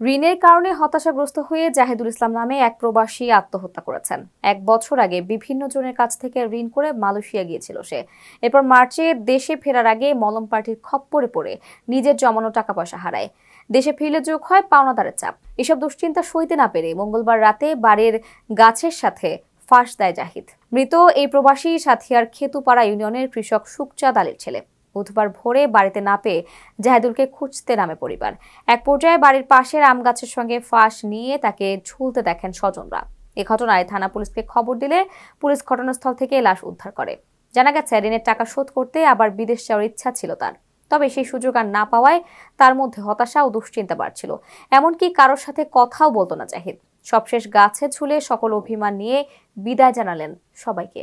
ঋণের কারণে হতাশাগ্রস্ত হয়ে জাহিদুল ইসলাম নামে এক প্রবাসী আত্মহত্যা করেছেন। এক বছর আগে বিভিন্ন জনের কাছ থেকে ঋণ করে মালয়েশিয়া গিয়েছিল সে। এরপর মার্চে দেশে ফেরার আগে মলম পার্টির খপ্পরে পড়ে নিজের জমানো টাকা পয়সা হারায়। দেশে ফিরলে যোগ হয় পাওনাদারের চাপ। এসব দুশ্চিন্তা সইতে না পেরে মঙ্গলবার রাতে বাড়ির গাছের সাথে ফাঁস দেয় জাহিদ। মৃত এই প্রবাসী সাথিয়ার খেতুপাড়া ইউনিয়নের কৃষক সুকচাঁদ আলীর ছেলে। বুধবার ভোরে বাড়িতে না পেয়ে জাহিদুলকে খুঁজতে নামে পরিবার। এক পর্যায়ে বাড়ির পাশের আম গাছের সঙ্গে ফাঁস নিয়ে তাকে ঝুলতে দেখেন স্বজনরা। এ ঘটনায় থানা পুলিশকে খবর দিলে পুলিশ ঘটনাস্থল থেকে লাশ উদ্ধার করে। জানা গেছে, ঋণের টাকা শোধ করতে আবার বিদেশ যাওয়ার ইচ্ছা ছিল তার। তবে সেই সুযোগ আর না পাওয়ায় তার মধ্যে হতাশা ও দুশ্চিন্তা বাড়ছিল। এমনকি কারোর সাথে কথাও বলতো না জাহিদ। সবশেষ গাছে ঝুলে সকল অভিমান নিয়ে বিদায় জানালেন সবাইকে।